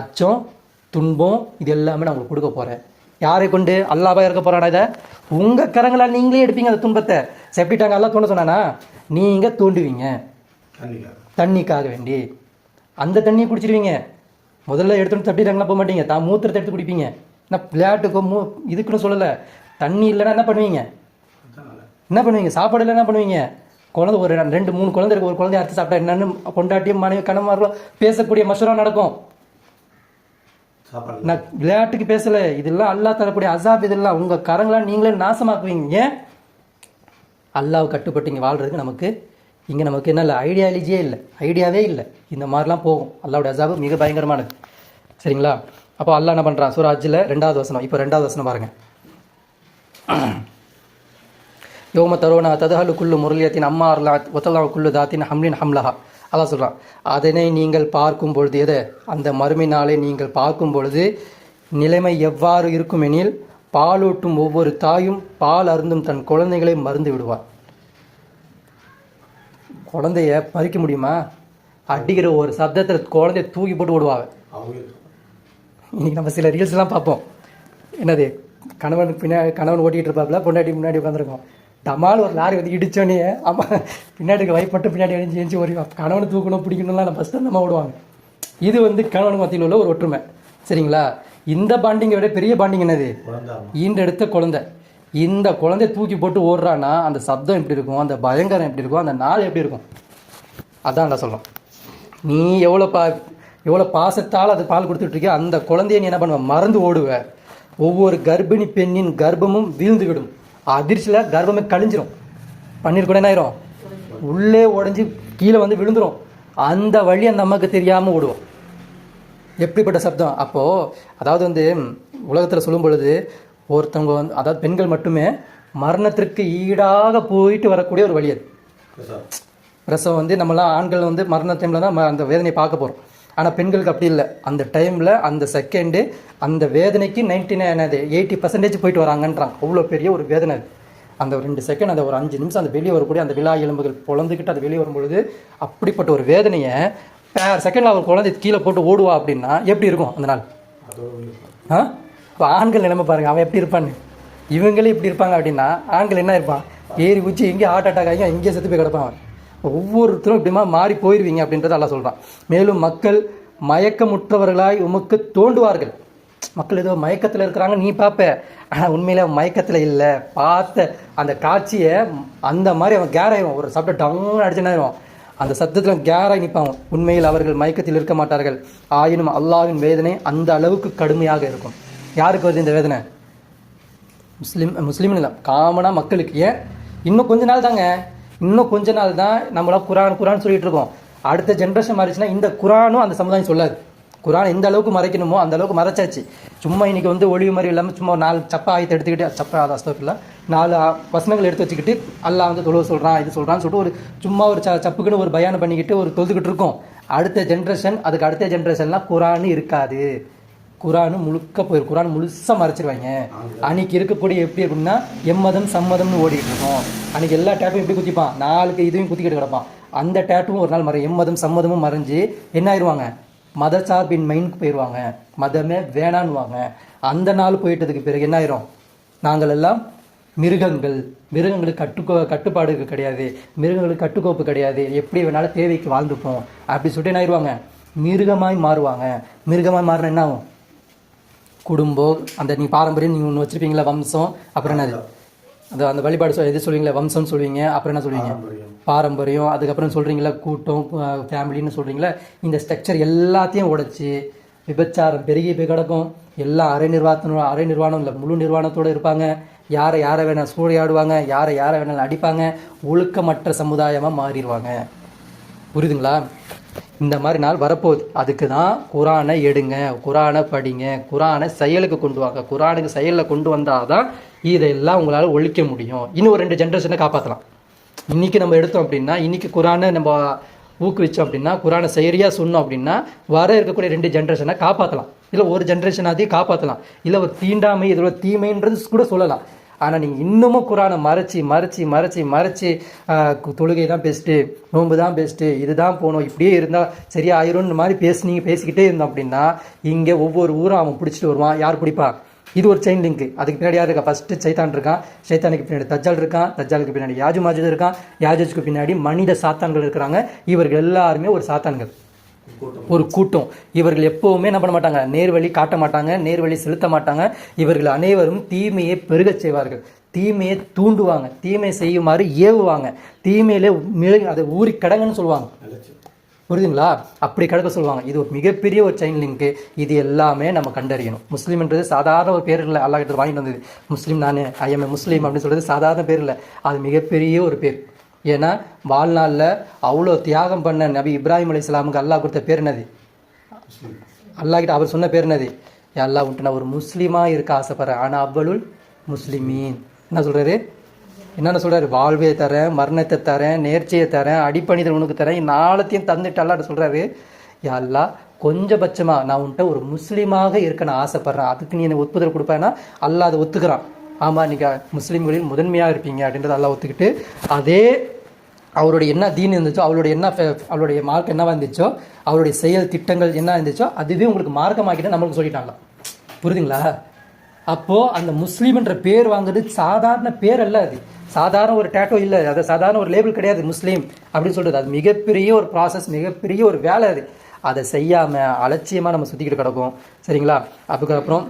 அச்சம் துன்பம் இது எல்லாமே நான் உங்களுக்கு கொடுக்க போகிறேன் யாரை கொண்டு? அல்லாவா இருக்க போகிறானா இதை? உங்கள் கரங்களால் நீங்களே எடுப்பீங்க அந்த துன்பத்தை. செப்டிட்டாங்க எல்லாம் தோண சொன்னானா? நீங்கள் தூண்டுவீங்க. தண்ணிக்காக. வேண்டி. அந்த தண்ணியை குடிச்சிருவீங்க. முதல்ல எடுத்துட்டு தட்டிட்டாங்களா போக மாட்டீங்க. தான் மூத்திரத்தை எடுத்து குடிப்பீங்க. நான் விளையாட்டுக்கோ மூ இதுக்குன்னு சொல்லலை. தண்ணி இல்லைன்னா என்ன பண்ணுவீங்க? என்ன பண்ணுவீங்க? சாப்பாடு இல்லை என்ன பண்ணுவீங்க? குழந்தை ஒரு ரெண்டு- ரெண்டு மூணு குழந்தை இருக்கு. ஒரு குழந்தைய அறுத்து சாப்பிட்டா என்னன்னு பொண்டாட்டியும் மனைவி கணவர்களும் பேசக்கூடிய மசூரா நடக்கும். நான் விளையாட்டுக்கு பேசல. இதெல்லாம் அல்லாஹ் தரக்கூடிய அசாப் இதெல்லாம். உங்க கரங்களா நீங்களே நாசமாக்குவீங்க. ஏன்? அல்லாஹ் கட்டுப்பட்டு இங்கே வாழ்றதுக்கு நமக்கு இங்கே நமக்கு என்ன இல்லை? ஐடியாலஜியே இல்லை. ஐடியாவே இல்லை. இந்த மாதிரிலாம் போகும். அல்லாவுடைய அசாபு மிக பயங்கரமானது. சரிங்களா? அப்போ அல்லா என்ன பண்ணுறான் சூராஜில் ரெண்டாவது வசனம். இப்போ ரெண்டாவது வசனம் பாருங்கள் யோம தருணா ததஹலு குல்லு முரளியத்தின் அம்மா அருளா ஒத்தலா குல்லு தாத்தின் ஹம்லின் ஹம்லஹா. அதான் சொல்கிறான் அதனை நீங்கள் பார்க்கும் பொழுது எதை? அந்த மறுமை நாளை நீங்கள் பார்க்கும் பொழுது நிலைமை எவ்வாறு இருக்குமெனில் பாலூட்டும் ஒவ்வொரு தாயும் பால் அருந்தும் தன் குழந்தைகளை மருந்து விடுவார் குழந்தைய பறிக்க முடியுமா? அடிக்கிற ஒரு சப்தத்தில் குழந்தைய தூக்கி போட்டு விடுவாங்க இன்னைக்கு நம்ம சில ரீல்ஸ்லாம் பார்ப்போம். என்னது கணவன் பின்னாடி கணவன் ஓட்டிகிட்டு இருப்பாப்புல பொண்டாட்டி முன்னாடி உட்காந்துருக்கோம் டமால் ஒரு லாரி வந்து இடிச்சோன்னே அம்மா பின்னாடி இருக்க வைப் மட்டும் பின்னாடி அழிஞ்சு எழுந்து ஒரு கணவனை தூக்கணும் பிடிக்கணும்லாம் நம்ம ஃபஸ்ட்டு நம்ம விடுவாங்க இது வந்து கணவன் மத்தியில் உள்ள ஒரு ஒற்றுமை. சரிங்களா? இந்த பாண்டிங்கை விட பெரிய பாண்டிங் என்னது? ஈண்டெடுத்த குழந்தை. இந்த குழந்தைய தூக்கி போட்டு ஓடுறான்னா அந்த சப்தம் எப்படி இருக்கும் அந்த பயங்கரம் எப்படி இருக்கும் அந்த நாள் எப்படி இருக்கும்? அதான் நான் சொல்கிறோம் நீ எவ்வளோ பா எவ்வளோ பாசத்தால் அது பால் கொடுத்துட்டு இருக்கியோ அந்த குழந்தைய நீ என்ன பண்ணுவ? மறந்து ஓடுவ. ஒவ்வொரு கர்ப்பிணி பெண்ணின் கர்ப்பமும் வீழ்ந்து விடும் அதிர்ச்சியில் கர்ப்பமே கழிஞ்சிரும். பன்னீர் கூட என்ன ஆயிரும்? உள்ளே உடஞ்சி கீழே வந்து விழுந்துரும். அந்த வழி அந்த அம்மாவுக்கு தெரியாமல் ஓடுவோம். எப்படிப்பட்ட சப்தம்? அப்போது அதாவது வந்து உலகத்தில் சொல்லும் பொழுது ஒருத்தவங்க வந்து அதாவது பெண்கள் மட்டுமே மரணத்திற்கு ஈடாக போயிட்டு வரக்கூடிய ஒரு வழி அது. பிரசவம். வந்து நம்மளாம் ஆண்கள் வந்து மரண டைமில் தான் அந்த வேதனையை பார்க்க போகிறோம் ஆனால் பெண்களுக்கு அப்படி இல்லை. அந்த டைமில் அந்த செகண்டு அந்த வேதனைக்கு நைன்டி நைன் அது எயிட்டி பர்சன்டேஜ் போயிட்டு வராங்கன்றாங்க. அவ்வளோ பெரிய ஒரு வேதனை அது. அந்த ஒரு ரெண்டு செகண்ட் அந்த ஒரு அஞ்சு நிமிஷம் அந்த வெளியே வரக்கூடிய அந்த விழா எலும்புகள் பொழந்துக்கிட்டு அது வெளியே வரும்பொழுது அப்படிப்பட்ட ஒரு வேதனையை பேர் செகண்டில் அவர் குழந்தை கீழே போட்டு ஓடுவா அப்படின்னா எப்படி இருக்கும் அந்த நாள்? ஆ? இப்போ ஆண்கள் நிலைமை பாருங்கள் அவன் எப்படி இருப்பான்னு. இவங்களே இப்படி இருப்பாங்க அப்படின்னா ஆண்கள் என்ன இருப்பான்? ஏறி குச்சி எங்கே ஹார்ட் அட்டாக் ஆகி இங்கே செத்து போய் கிடப்பான் அவன். ஒவ்வொருத்தரும் இப்படிமா மாறி போயிடுவீங்க அப்படின்றத எல்லாம் சொல்கிறான் மேலும் மக்கள் மயக்கமுற்றவர்களாய் உமக்கு தோண்டுவார்கள் மக்கள் ஏதோ மயக்கத்தில் இருக்கிறாங்க நீ பார்ப்ப ஆனால் உண்மையில் அவன் மயக்கத்தில் இல்லை. பார்த்த அந்த காட்சியை அந்த மாதிரி அவன் கேராயிரும் ஒரு சப்ட டவுன் அடிச்சுனாயிரும் அந்த சத்தத்தில் கேராகி நிற்பான் உண்மையில் அவர்கள் மயக்கத்தில் இருக்க மாட்டார்கள். ஆயினும் அல்லாவின் வேதனை அந்த அளவுக்கு கடுமையாக இருக்கும். யாருக்கு வருது இந்த வேதனை? முஸ்லீம் முஸ்லீம் இல்லை. காமனாக மக்களுக்கு. ஏன்? இன்னும் கொஞ்ச நாள் தாங்க. இன்னும் கொஞ்ச நாள் தான் நம்மளாம் குரான் குரான் சொல்லிட்டு இருக்கோம் அடுத்த ஜென்ரேஷன் மாறிச்சுன்னா இந்த குரானும் அந்த சமுதாயம் சொல்லாது. குரான் எந்த அளவுக்கு மறைக்கணுமோ அந்த அளவுக்கு மறைச்சாச்சு. சும்மா இன்னைக்கு வந்து ஒளிவு மாதிரி இல்லாமல் சும்மா நாலு சப்பா ஆயத்தை எடுத்துக்கிட்டு சப்பா அது அஸ்தப்பில்ல நாலு வசனங்கள் எடுத்து வச்சுக்கிட்டு அல்லா வந்து தொழுவ சொல்கிறான் இது சொல்கிறான்னு சொல்லிட்டு ஒரு சும்மா ஒரு ச சப்புக்குன்னு ஒரு பயானம் பண்ணிக்கிட்டு ஒரு தொழுதுகிட்டு இருக்கோம். அடுத்த ஜென்ரேஷன் அதுக்கு அடுத்த ஜென்ரேஷன்லாம் குரான் இருக்காது. குரானு முழுக்க போயிரு. குரான் முழுசா மறைச்சிருவாங்க அன்னைக்கு இருக்கக்கூடிய எப்படி அப்படின்னா எம்மதம் சம்மதம்னு ஓடிட்டு இருக்கோம் அன்னைக்கு எல்லா டேட்டும் எப்படி குத்திப்பான்? நாளுக்கு இதையும் குத்திக்கிட்டு கிடப்பான். அந்த டேட்டும் ஒரு நாள் மறை எம்மதம் சம்மதமும் மறைஞ்சு என்ன ஆயிடுவாங்க மதசார்பின் மைனுக்கு போயிடுவாங்க மதமே வேணான்னுவாங்க. அந்த நாள் போயிட்டதுக்கு பிறகு என்ன ஆயிரும்? நாங்கள் எல்லாம் மிருகங்கள். மிருகங்களுக்கு கட்டுக்கோ கட்டுப்பாடு கிடையாது. மிருகங்களுக்கு கட்டுக்கோப்பு கிடையாது. எப்படி வேணாலும் தேவைக்கு வாழ்ந்துப்போம். அப்படி சொல்லிட்டு என்ன ஆயிடுவாங்க மிருகமாய் மாறுவாங்க. மிருகமாய் மாறினா என்ன ஆகும்? குடும்பம் அந்த நீ பாரம்பரியம் நீங்கள் ஒன்று வச்சிருப்பீங்களா வம்சம் அப்புறம் என்னது? அந்த அந்த வழிபாடு சொல் எது சொல்லுவீங்களா வம்சம்னு சொல்லுவீங்க அப்புறம் என்ன சொல்லுவீங்க? பாரம்பரியம். அதுக்கப்புறம் சொல்கிறீங்களா கூட்டம் ஃபேமிலின்னு சொல்கிறீங்களா இந்த ஸ்ட்ரக்சர் எல்லாத்தையும் உடைச்சி விபச்சாரம் பெருகி போய் கிடக்கும். எல்லாம் அரை நிர்வாகத்தின அரை நிர்வாணம் இல்லை முழு நிர்வாணத்தோடு இருப்பாங்க. யாரை யாரை வேணால் சூறையாடுவாங்க யாரை யாரை வேணாலும் அடிப்பாங்க. ஒழுக்கமற்ற சமுதாயமாக மாறிடுவாங்க. புரியுதுங்களா? இந்த மாதிரி நாள் வரப்போகுது. அதுக்கு தான் குரானை எடுங்க குரானை படிங்க குரானை செயலுக்கு கொண்டு வாங்க. குரானுக்கு செயலில் கொண்டு வந்தால் தான் இதெல்லாம் உங்களால் ஒழிக்க முடியும். இன்னும் ஒரு ரெண்டு ஜென்ரேஷனை காப்பாற்றலாம் இன்னைக்கு நம்ம எடுத்தோம் அப்படின்னா இன்னைக்கு குரானை நம்ம ஊக்குவிச்சோம் அப்படின்னா குரானை சரியாக சொன்னோம் அப்படின்னா வர இருக்கக்கூடிய ரெண்டு ஜென்ரேஷனை காப்பாற்றலாம் இல்லை ஒரு ஜென்ரேஷனாதையும் காப்பாற்றலாம் இல்லை ஒரு தீண்டாமை இதோட தீமைன்றது கூட சொல்லலாம். ஆனால் நீங்கள் இன்னமும் குரானை மறைச்சி மறைச்சி மறைச்சி மறைச்சி தொழுகை தான் பெஸ்ட்டு நோன்பு தான் பெஸ்ட்டு இதுதான் போகணும் இப்படியே இருந்தால் சரியா ஆயிரும்னு மாதிரி பேசுனீங்க பேசிக்கிட்டே இருந்தோம் அப்படின்னா இங்கே ஒவ்வொரு ஊரும் அவன் பிடிச்சிட்டு வருவான். யார் பிடிப்பா இது ஒரு செயின் லிங்க் அதுக்கு பின்னாடி யார் இருக்கா? ஃபஸ்ட்டு சைத்தான் இருக்கான். சைத்தானுக்கு பின்னாடி தஜ்ஜால் இருக்கான். தஜ்ஜாலுக்கு பின்னாடி யாஜு மாஜூத் இருக்கான். யாஜுக்கு பின்னாடி மனித சாத்தான்கள் இருக்கிறாங்க. இவர்கள் எல்லாருமே ஒரு சாத்தான்கள். ஒரு கூட்டம். இவர்கள் எப்பவுமே என்ன பண்ண மாட்டாங்க? நேர்வழி காட்ட மாட்டாங்க நேர்வழி செலுத்த மாட்டாங்க. இவர்கள் அனைவரும் தீமையை பெருகச் செய்வார்கள். தீமையை தூண்டுவாங்க. தீமை செய்யுமாறு ஏவுவாங்க. தீமையிலே மிளகு அதை ஊறி கடங்கன்னு சொல்லுவாங்க. புரியுதுங்களா? அப்படி கிடக்க சொல்லுவாங்க. இது ஒரு மிகப்பெரிய ஒரு செயின் லிங்க்கு இது எல்லாமே நம்ம கண்டறியணும். முஸ்லீம்ன்றது சாதாரண ஒரு பேர் இல்லை. அல்லாஹ் கிட்ட வாங்கிட்டு வந்தது. முஸ்லீம் நான் ஐ எம் முஸ்லீம் அப்படின்னு சொல்றது சாதாரண பேர் இல்லை. அது மிகப்பெரிய ஒரு பேர். ஏன்னா வாழ்நாளில் அவ்வளோ தியாகம் பண்ண நபி இப்ராஹிம் அலி இஸ்லாமுக்கு அல்லாஹ் கொடுத்த பேர் என்னது? அல்லாஹ்கிட்ட அவர் சொன்ன பேர் என்னது? "யா உன்ட்டு நான் ஒரு முஸ்லீமாக இருக்க ஆசைப்பட்றேன். ஆனால் அவ்வளுள் முஸ்லிமீன். என்ன சொல்கிறாரு என்னென்ன சொல்கிறாரு வாழ்வே தரேன் மரணத்தை தரேன் நேர்ச்சியை தரேன் அடிப்பணிதல் உனக்கு தரேன். நாளத்தையும் தந்துட்டு அல்லாஹ் சொல்கிறாரு யா அல்லாஹ் நான் உன்கிட்ட ஒரு முஸ்லீமாக இருக்க நான் ஆசைப்பட்றேன். அதுக்கு நீ என்னை ஒப்புதல் கொடுப்பேன்னா அல்லாஹ் அதை ஒத்துக்கிறான். ஆமாம் நீங்கள் முஸ்லீம்களில் முதன்மையாக இருப்பீங்க அப்படின்றத எல்லாம் ஒத்துக்கிட்டு அதே அவருடைய என்ன தீன் இருந்துச்சோ அவருடைய என்ன ஃபே- அவருடைய மார்க் என்னவா இருந்துச்சோ அவருடைய செயல் திட்டங்கள் என்ன இருந்துச்சோ அதுவே உங்களுக்கு மார்க்கமாக்கிட்டு நம்மளுக்கு சொல்லிட்டாங்களா புரியுதுங்களா? அப்போது அந்த முஸ்லீம்ன்ற பேர் வாங்குறது சாதாரண பேர் அல்ல அது. சாதாரண ஒரு டேட்டோ இல்லை அது. சாதாரண ஒரு லேபிள் கிடையாது முஸ்லீம் அப்படின்னு சொல்கிறது அது மிகப்பெரிய ஒரு ப்ராசஸ் மிகப்பெரிய ஒரு வேலை அது. அதை செய்யாமல் அலட்சியமாக நம்ம சுற்றிக்கிட்டு கிடக்கும். சரிங்களா? அதுக்கப்புறம்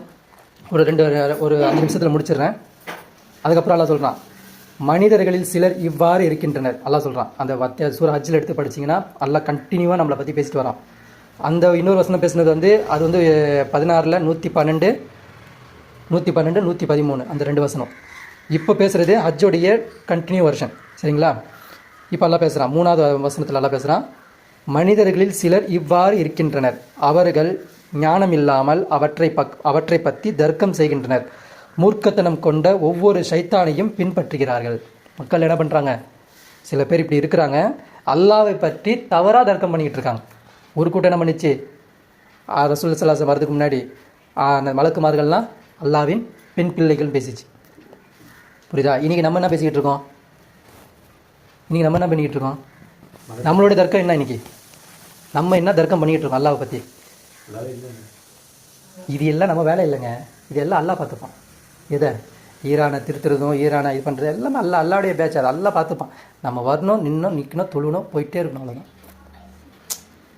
ஒரு ரெண்டு ஒரு அஞ்சு நிமிஷத்தில் முடிச்சிடுறேன். அதுக்கப்புறம் எல்லாம் சொல்கிறான் மனிதர்களில் சிலர் இவ்வாறு இருக்கின்றனர். அல்லா சொல்கிறான் அந்த வத்திய சூர ஹஜ்ஜில் எடுத்து படிச்சீங்கன்னா நல்லா கண்டினியூவாக நம்மளை பற்றி பேசிட்டு வரான். அந்த இன்னொரு வசனம் பேசுனது வந்து அது வந்து பதினாறில் நூற்றி பன்னெண்டு நூற்றி பன்னெண்டு நூற்றி பதிமூணு அந்த ரெண்டு வசனம். இப்போ பேசுகிறது ஹஜ்ஜோடைய கண்டினியூ வருஷன் சரிங்களா? இப்போ எல்லாம் பேசுகிறான் மூணாவது வசனத்தில் எல்லாம் பேசுகிறான் மனிதர்களில் சிலர் இவ்வாறு இருக்கின்றனர். அவர்கள் ஞானம் இல்லாமல் அவற்றை பக் அவற்றை பற்றி தர்க்கம் செய்கின்றனர். மூர்க்கத்தனம் கொண்ட ஒவ்வொரு சைத்தானையும் பின்பற்றுகிறார்கள். மக்கள் என்ன பண்ணுறாங்க சில பேர் இப்படி இருக்கிறாங்க. அல்லாவை பற்றி தவறாக தர்க்கம் பண்ணிக்கிட்டு இருக்காங்க. ஒரு கூட்டம் என்ன பண்ணிச்சு? ரசூல் சலாசம் வரதுக்கு முன்னாடி அந்த மலக்குமார்கள்லாம் அல்லாவின் பெண் பிள்ளைகள் பேசிச்சு. புரியுதா? இன்றைக்கி நம்ம என்ன பேசிக்கிட்டு இருக்கோம்? இன்றைக்கி நம்ம என்ன பண்ணிக்கிட்டு இருக்கோம்? நம்மளுடைய தர்க்கம் என்ன இன்னைக்கு? நம்ம என்ன தர்க்கம் பண்ணிக்கிட்டு இருக்கோம் அல்லாவை பற்றி இது எல்லாம் நம்ம வேலை இல்லைங்க. இது எல்லாம் அல்லாஹ் பார்த்துப்போம் எதை? ஈரானை திருத்துறதும் ஈரானை இது பண்ணுறது எல்லாமே அல்ல அல்லாவுடைய பேட்ச் அது. அல்லாஹ் பார்த்துப்பான். நம்ம வரணும் நின்னோம் நிற்கணும் தொழுணும் போயிட்டே இருக்கணும் அவ்வளோதான்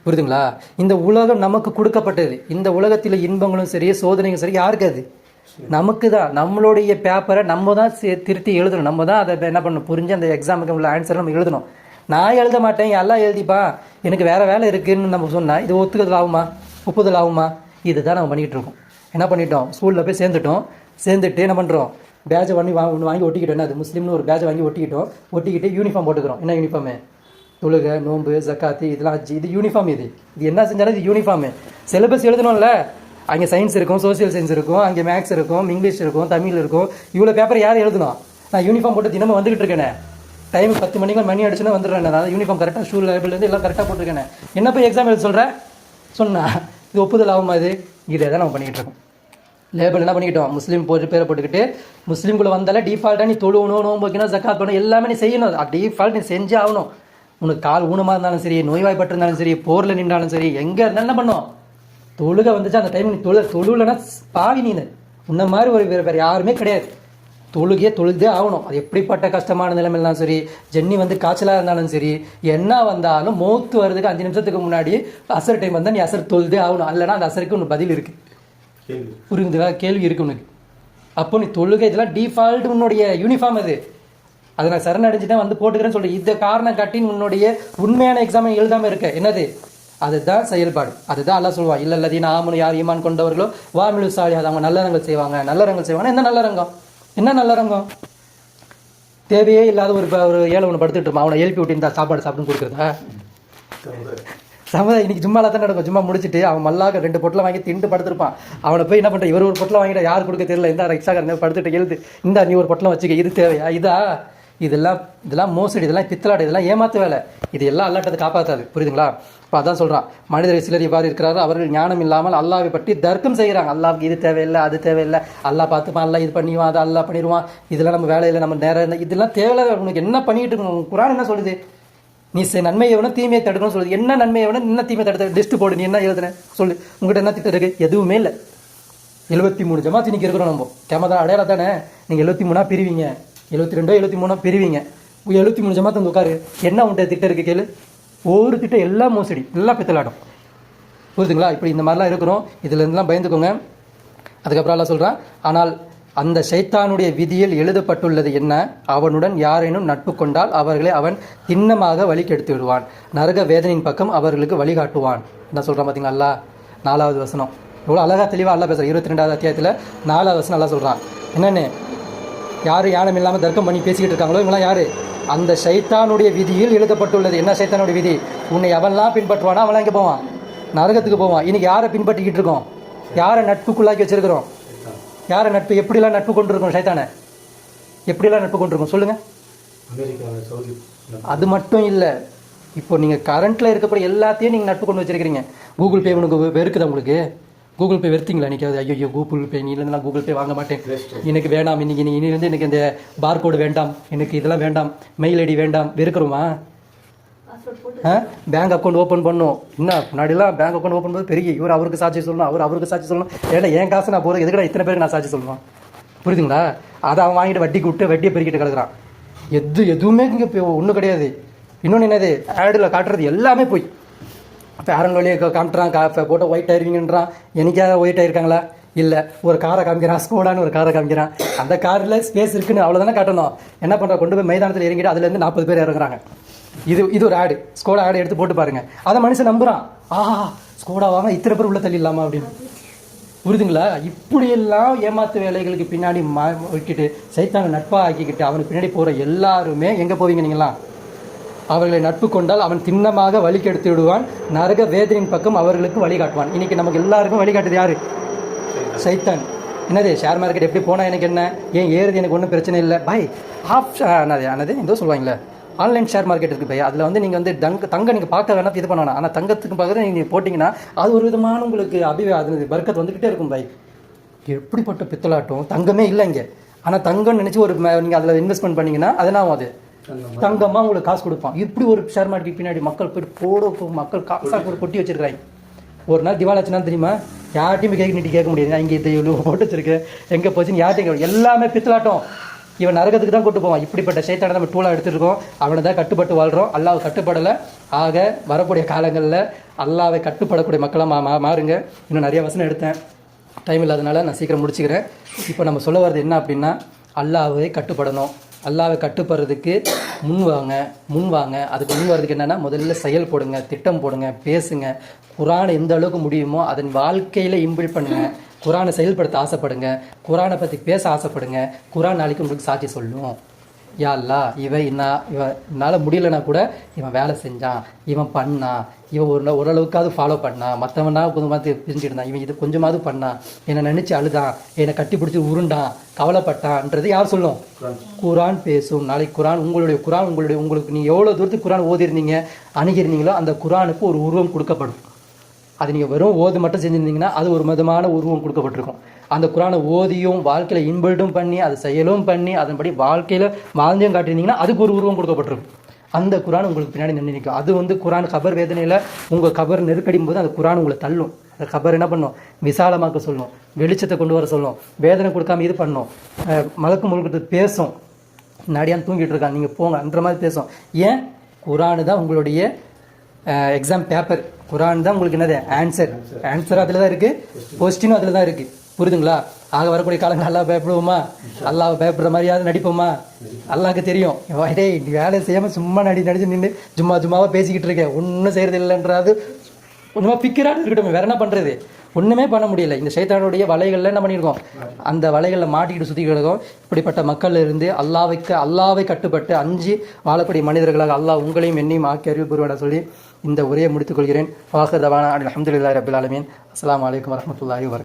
புரியுதுங்களா? இந்த உலகம் நமக்கு கொடுக்கப்பட்டது. இந்த உலகத்தில் இன்பங்களும் சரி சோதனையும் சரி யாருக்கு அது? நமக்கு தான் நம்மளுடைய பேப்பரை நம்ம தான் திருத்தி எழுதணும். நம்ம தான் அதை என்ன பண்ணணும்? புரிஞ்சு அந்த எக்ஸாமுக்கு உள்ள ஆன்சர் நம்ம எழுதணும். நான் எழுத மாட்டேன் எல்லாம் எழுதிப்பா. எனக்கு வேற வேலை இருக்குதுன்னு நம்ம சொன்னால் இது ஒத்துக்குதல் ஆகுமா? ஒப்புதல் ஆகுமா? இதுதான் நம்ம பண்ணிகிட்டு இருக்கோம். என்ன பண்ணிட்டோம்? ஸ்கூலில் போய் சேர்ந்துட்டோம். சேர்ந்துட்டு என்ன பண்ணுறோம் பேஜை வாங்கி வா ஒன்று வாங்கி ஒட்டிக்கிட்டோம். என்ன அது முஸ்லீம்னு ஒரு பேஜை வாங்கி ஒட்டிக்கிட்டோம். ஒட்டிக்கிட்டு யூனிஃபார்ம் போட்டுக்கிறோம். என்ன யூனிஃபார்மு தொழுகை நோன்பு ஜக்காத்து இதெல்லாம் ஹஜ்ஜி இது யூனிஃபார்ம் இது. இது என்ன செஞ்சாலும் இது யூனிஃபார்மு சிலபஸ் எழுதணும்ல? அங்கே சயின்ஸ் இருக்கும் சோஷியல் சயின்ஸ் இருக்கும் அங்கே மேக்ஸ் இருக்கும் இங்கிலீஷ் இருக்கும் தமிழ் இருக்கும். இவ்வளோ பேப்பர் யார் எழுதணும்? நான் யூனிஃபார்ம் போட்டு தினமும் வந்துகிட்டு இருக்கேனே. டைம் பத்து மணிக்கு மணி அடிச்சுன்னா வந்துடுறேன். நான் யூனிஃபார்ம் கரெக்டாக ஷூ லேபிள்லேருந்து எல்லாம் கரெக்டாக போட்டிருக்கேனே. என்ன போய் எக்ஸாம் எழுத சொல்கிறேன் சொன்னா. இது ஒப்புதல் ஆகுமா இது? இதை தான் நம்ம பண்ணிக்கிட்டு இருக்கோம். லேபிள் என்ன பண்ணிக்கிட்டோம்? முஸ்லீம் போட்டு பேரை போட்டுக்கிட்டு முஸ்லீம்குள்ளே வந்தாலே டிஃபால்ட்டாக நீ தொழுவணும் நோம்பு வைக்கணும் ஜக்காத் பண்ணணும் எல்லாமே நீ செய்யணும். டிஃபால்ட் நீ செஞ்சே ஆகணும். உனக்கு கால் ஊனமாக இருந்தாலும் சரி நோய்வாய்ப்பட்டிருந்தாலும் சரி போரில் நின்றாலும் சரி எங்கே இருந்தாலும் என்ன பண்ணும்? தொழுக வந்துச்சு அந்த டைம் நீ தொழு தொழுலன்னா பாவி நீ உன்ன மாதிரி ஒரு வேறு வேறு யாருமே கிடையாது. தொழுகையே தொழுதே ஆகணும். அது எப்படிப்பட்ட கஷ்டமான நிலைமையிலும் சரி ஜென்னி வந்து காய்ச்சலாக இருந்தாலும் சரி என்ன வந்தாலும் மோத்து வர்றதுக்கு அஞ்சு நிமிஷத்துக்கு முன்னாடி அசர் டைம் வந்தால் நீ அசர் தொழுதே ஆகணும். இல்லைன்னா அந்த அசருக்கு ஒன்று பதில் இருக்குது புரியுதுங்களா கேள்வி இருக்கு உனக்கு. அப்போ நீ தொழுகை இதெல்லாம் டிஃபால்ட் உன்னுடைய யூனிஃபார்ம் அது. அதை நான் சரணடைஞ்சுட்டேன் வந்து போட்டுக்கிறேன்னு சொல்றேன் இந்த காரணம் காட்டி உன்னுடைய உண்மையான எக்ஸாம் எழுதாம இருக்க. என்னது? அதுதான் செயல்பாடு. அதுதான் அல்லாஹ் சொல்லுவான் இல்ல இல்லதி நாமனு யார் ஈமான் கொண்டவர்களோ வாமிலு சாலி அது அவங்க நல்லறங்கள் செய்வாங்க. நல்லறங்கள் செய்வாங்க என்ன நல்லறங்கம் என்ன நல்லறங்கம் தேவையே இல்லாத ஒரு ஒரு ஏழை ஒன்று படுத்துட்டு இருப்பான். அவனை எழுப்பி விட்டு இந்த சாப்பாடு சாப்பிட்டு கொடுக்குறதா? சமுதாயம் இன்னைக்கு சும்மா தான் நடக்கும். சும்மா முடிச்சுட்டு அவன் மல்லாக ரெண்டு பொட்டில் வாங்கி திண்டு படுத்திருப்பான். அவனை போய் என்ன பண்ற? இவர் ஒரு பொட்டில் வாங்கிட்டா யார் கொடுக்க தெரியல. இந்த ரிக்ஷாக்காரன் படுத்துட்டு எழுது. இந்த நீ ஒரு பொட்டில் வச்சுக்க. இது தேவையா? இதா? இதெல்லாம் இதெல்லாம் மோசடி இதெல்லாம் பித்தலாடு இதெல்லாம் ஏமாத்து வேலை. இது எல்லாம் அல்லாட்டத்தை காப்பாற்றாது புரியுதுங்களா? இப்போ அதான் சொல்கிறான் மனிதர் சிலர் இவ்வாறு இருக்கிறார் அவர்கள் ஞானம் இல்லாமல் அல்லாவை பற்றி தர்க்கம் செய்கிறாங்க. அல்லாவுக்கு இது தேவையில்லை அது தேவையில்லை. அல்லாஹ் பார்த்துப்பான். அல்லா இது பண்ணிடுவான் அதை அல்லா பண்ணிடுவான். இதெல்லாம் நம்ம வேலையில் நம்ம நேரம் இதெல்லாம் தேவையில்லை உனக்கு என்ன பண்ணிட்டு இருக்கணும்? குரான் என்ன சொல்லுது? நீ செ- நன்மையை எவனும் தீமையை தடுக்கணும்னு சொல்லுது என்ன நன்மையை எவனும் என்ன தீமையை தடுத்த லிஸ்ட் போடு. நீ என்ன எழுதுன? சொல்லு. உங்கள்கிட்ட என்ன திட்டம் இருக்கு? எதுவுமே இல்லை. எழுபத்தி மூணு ஜமாத்து இன்னைக்கு இருக்கிறோம் நம்ம. கேமரா அடையாளம் தானே? நீங்கள் எழுபத்தி மூணாக பிரிவீங்க. எழுபத்தி ரெண்டோ எழுபத்தி மூணாக பிரிவீங்க. எழுபத்தி மூணு ஜமாத்து வந்து உட்காரு. என்ன உன்ட்ட திட்டம் இருக்குது கேளு. ஒவ்வொரு திட்டம் எல்லாம் மோசடி எல்லாம் பித்தலாட்டம். புரியுதுங்களா? இப்படி இந்த மாதிரிலாம் இருக்கிறோம். இதுலேருந்துலாம் பயந்துக்கோங்க. அதுக்கப்புறம் எல்லாம் சொல்கிறான் ஆனால் அந்த ஷைத்தானுடைய விதியில் எழுதப்பட்டுள்ளது என்ன? அவனுடன் யாரேனும் நட்பு கொண்டால் அவர்களை அவன் திண்ணமாக வழி கெடுத்து விடுவான். நரக வேதனையின் பக்கம் அவர்களுக்கு வழிகாட்டுவான். என்ன சொல்கிறான் பார்த்தீங்களா நாலாவது வசனம். இவ்வளோ அழகா தெளிவாக அல்லா பேசுகிறான் இருபத்தி ரெண்டாவது அத்தியாயத்தில் நாலாவது வசனம் நல்லா சொல்கிறான் என்னென்னு? யார் யானம் இல்லாமல் தர்க்கம் பண்ணி பேசிக்கிட்டு இருக்காங்களோ இவங்களாம் யார்? அந்த சைத்தானுடைய விதியில் எழுதப்பட்டுள்ளது. என்ன சைத்தானுடைய விதி? உன்னை அவன்லாம் பின்பற்றுவானா? அவன்லாம் இங்கே போவான்? நரகத்துக்கு போவான். இன்றைக்கி யாரை பின்பற்றிக்கிட்டு இருக்கோம்? யாரை நட்புக்குள்ளாக்கி வச்சிருக்கிறோம்? யாரை நட்பு எப்படிலாம் நட்பு கொண்டிருக்கோம் சைத்தானை? எப்படிலாம் நட்பு கொண்டிருக்கோம் சொல்லுங்க. அமெரிக்காவில் சவுதி அது மட்டும் இல்லை. இப்போ நீங்கள் கரண்ட்டில் இருக்கக்கூடிய எல்லாத்தையும் நீங்கள் நட்பு கொண்டு வச்சிருக்கிறீங்க. கூகுள் பே உனக்கு வெறுக்குதா உங்களுக்கு? கூகுள் பே வெறுத்தீங்களா இன்னைக்கு ஐயோ கூகுள் பே நீ நான் கூகுள் பே வாங்க மாட்டேன். எனக்கு வேண்டாம். இன்னைக்கு நீ இனிலேருந்து எனக்கு இந்த பார்கோடு வேண்டாம். எனக்கு இதெல்லாம் வேண்டாம். மெயில் ஐடி வேண்டாம். வெறுக்கிறோமா? பேங்க் அக்கௌண்ட் ஓப்பன் பண்ணும். என்ன? முன்னாடிலாம் பேங்க் அக்கௌண்ட் ஓப்பன் பண்ணது பெரிய இவர் அவருக்கு சாட்சி சொல்லணும் அவர் அவருக்கு சாட்சி சொல்லணும். ஏன்னா என் காசு நான் போகிறேன் எதுக்கடா இத்தனை பேருக்கு நான் சாட்சி சொல்லணும் புரியுதுங்களா? அதை அவன் வாங்கிட்டு வட்டிக்கு விட்டு வட்டியை பெருக்கிட்டு கிடக்குறான். எது எதுவுமே இங்கே ஒன்றும் கிடையாது. இன்னொன்று என்னது? ஆடில் காட்டுறது எல்லாமே போய். பேரன் வழியை காமிட்டுறான் கா போட்டு ஒயிட் ஆயிருவீங்கன்றான். என்னைக்காவது ஒயிட் ஆயிருக்காங்களா? இல்லை. ஒரு காரை காமிக்கிறான் ஸ்கோடான்னு ஒரு காரை காமிக்கிறான். அந்த காரில் ஸ்பேஸ் இருக்குன்னு அவ்வளோதானே காட்டணும். என்ன பண்ணுறா கொண்டு போய் மைதானத்தில் இறங்கிட்டு அதுலேருந்து நாற்பது பேர் இறங்குறாங்க. இது இது ஒரு ஆடு ஸ்கோடா ஆடு எடுத்து போட்டு பாருங்க. அதை மனுஷன் நம்புறான். ஆஹா ஸ்கோடா வாங்க இத்தனை பேர் உள்ள தள்ளிடலாமா அப்படின்னு. புரியுதுங்களா? இப்படியெல்லாம் ஏமாத்து வேலைகளுக்கு பின்னாடி மா விட்டுட்டு சைத்தான நட்பாக ஆக்கிக்கிட்டு அவனுக்கு பின்னாடி போகிற எல்லாருமே எங்கே போவீங்க நீங்களாம் அவர்களை நட்பு கொண்டால் அவன் திண்ணமாக வழி கெடுத்து விடுவான். நரக வேதனையின் பக்கம் அவர்களுக்கு வழிகாட்டுவான் இன்னைக்கு நமக்கு எல்லாருக்கும் வழிகாட்டுது யாரு? சைத்தான். என்னது ஷேர் மார்க்கெட் எப்படி போனால் எனக்கு என்ன? ஏன் ஏறுது எனக்கு ஒன்றும் பிரச்சனை இல்லை. பாய் ஆஃப் என்னது என்னது? ஏதோ சொல்லுவாங்களே. ஆன்லைன் ஷேர் மார்க்கெட் இருக்குது பை அதில் வந்து நீங்கள் வந்து தங்க தங்க நீங்கள் பார்க்க வேணாம் இது பண்ண வேணாம் ஆனால் தங்கத்துக்கு பக்கத்தில் நீங்கள் போட்டிங்கன்னா அது ஒரு விதமான உங்களுக்கு அபிவே அது பர்க்கத் வந்துக்கிட்டே இருக்கும் பை. எப்படிப்பட்ட பித்தலாட்டம்? தங்கமே இல்லை இங்கே. ஆனால் தங்கம்னு நினச்சி ஒரு நீங்கள் அதில் இன்வெஸ்ட்மெண்ட் பண்ணீங்கன்னா அது. என்ன ஆகும் அது தங்கமாக உங்களுக்கு காசு கொடுப்பான். இப்படி ஒரு ஷேர் மார்க்கெட் பின்னாடி மக்கள் போய் போட போ- மக்கள் காசாக போட்டு கொட்டி வச்சிருக்காங்க ஒரு நாள் திவாலாச்சுனா தெரியுமா? யார்ட்டையும் கேட்க நீட்டி கேட்க முடியாது. இங்கே இது இவ்வளோ போட்டு வச்சிருக்கேன். எங்கே போச்சுன்னு யார்ட்டையும் எல்லாமே பித்தலாட்டம். இவன் நரகத்துக்கு தான் கூட்டு போவான். இப்படிப்பட்ட சைத்தானை நம்ம டூலாக எடுத்துருக்கோம் அவனை தான் கட்டுப்பட்டு வாழ்கிறோம் அல்லாவை கட்டுப்படலை. ஆக வரக்கூடிய காலங்களில் அல்லாவை கட்டுப்படக்கூடிய மக்களாக மா மா- மாறுங்க. இன்னும் நிறைய வசனம் எடுத்தேன். டைம் இல்லாதனால நான் சீக்கிரம் முடிச்சுக்கிறேன். இப்போ நம்ம சொல்ல வர்றது என்ன அப்படின்னா அல்லாவை கட்டுப்படணும். அல்லாவை கட்டுப்படுறதுக்கு முன் வாங்க முன் வாங்க. அதுக்கு முன் வர்றதுக்கு என்னென்னா முதல்ல செயல் போடுங்க திட்டம் போடுங்க பேசுங்க. குரானை எந்த அளவுக்கு முடியுமோ அதன் வாழ்க்கையில் இம்பிள் பண்ணுங்கள் குரானை செயல்படுத்த ஆசைப்படுங்க. குரானை பற்றி பேச ஆசைப்படுங்க. குரான் நாளைக்கு உங்களுக்கு சாட்சி சொல்லும். யா அல்லா இவன் என்ன இவன் என்னால் முடியலனா கூட இவன் வேலை செஞ்சான். இவன் பண்ணான். இவன் ஒரு ஓரளவுக்காவது ஃபாலோ பண்ணான். மற்றவனா கொஞ்சமாவது பிரிஞ்சுட்டு இவன் இது கொஞ்சமாவது பண்ணான். என்னை நினச்சி அழுதான். என்னை கட்டி பிடிச்சி உருண்டான். கவலைப்பட்டான்ன்றது யார் சொல்லும்? குரான். பேசும். நாளைக்கு குரான் உங்களுடைய குரான் உங்களுடைய உங்களுக்கு நீங்கள் எவ்வளோ தூரத்துக்கு குரான் ஓதிருந்தீங்க அணுகிருந்தீங்களோ அந்த குரானுக்கு ஒரு உருவம் கொடுக்கப்படும். அது நீங்கள் வெறும் ஓது மட்டும் செஞ்சுருந்தீங்கன்னா அது ஒரு விதமான உருவம் கொடுக்கப்பட்டிருக்கும். அந்த குரானை ஓதியும் வாழ்க்கையில் இன்பில்டும் பண்ணி அதை செயலும் பண்ணி அதன்படி வாழ்க்கையில் வாழ்ந்தியம் காட்டியிருந்தீங்கன்னா அதுக்கு ஒரு உருவம் கொடுக்கப்பட்டிருக்கும். அந்த குரான் உங்களுக்கு பின்னாடி நின்று நிற்கும். அது வந்து குரான் கபர் வேதனையில் உங்கள் கபர் நெருக்கடியும் போது அந்த குரான் உங்களை தள்ளும். அந்த கபர் என்ன பண்ணும்? விசாலமாக்க சொல்லும். வெளிச்சத்தை கொண்டு வர சொல்லும். வேதனை கொடுக்காம இது பண்ணும். மலக்கு முழுக்கிறது பேசும். நடியான் தூங்கிட்டு இருக்கான். நீங்கள் போங்க. அந்த மாதிரி பேசும். ஏன்? குரானு தான் உங்களுடைய எக்ஸாம் பேப்பர் குரான் தான் உங்களுக்கு என்னது? ஆன்சர் ஆன்சர் அதில் தான் இருக்குது கொஸ்டினும் அதில் தான் இருக்குது புரியுதுங்களா ஆக வரக்கூடிய காலங்கள் நல்லா பயப்படுவோமா? அல்லாஹ் பயப்படுற மாதிரியாவது நடிப்போமா? அல்லாவுக்கு தெரியும். இவன் டேய் நீ வேலை செய்யாமல் சும்மா நடி நடிச்சு நின்று சும்மா சும்மாவாக பேசிக்கிட்டு இருக்கேன் ஒன்றும் செய்கிறது இல்லைன்றது கொஞ்சமாக பிக்கராக இருக்கட்டும். வேற என்ன பண்ணுறது ஒன்றுமே பண்ண முடியல. இந்த சைத்தானுடைய வலைகளில் என்ன பண்ணியிருக்கோம்? அந்த வலைகளில் மாட்டிக்கிட்டு சுற்றி கிடக்கும். இப்படிப்பட்ட மக்கள் இருந்து அல்லாவைக்கு அல்லாவை கட்டுப்பட்டு அஞ்சு வாழக்கூடிய மனிதர்களாக அல்லாஹ் உங்களையும் என்னையும் ஆக்கி அறிவு புரிவாட சொல்லி இந்த உரையை முடித்துக் கொள்கிறேன். வாஹர் தவானா அலமதுல்லாஹி ரபுல் அலமீன் அஸ்லாம் வலைக்கம் வரமத்துல்லாஹி வர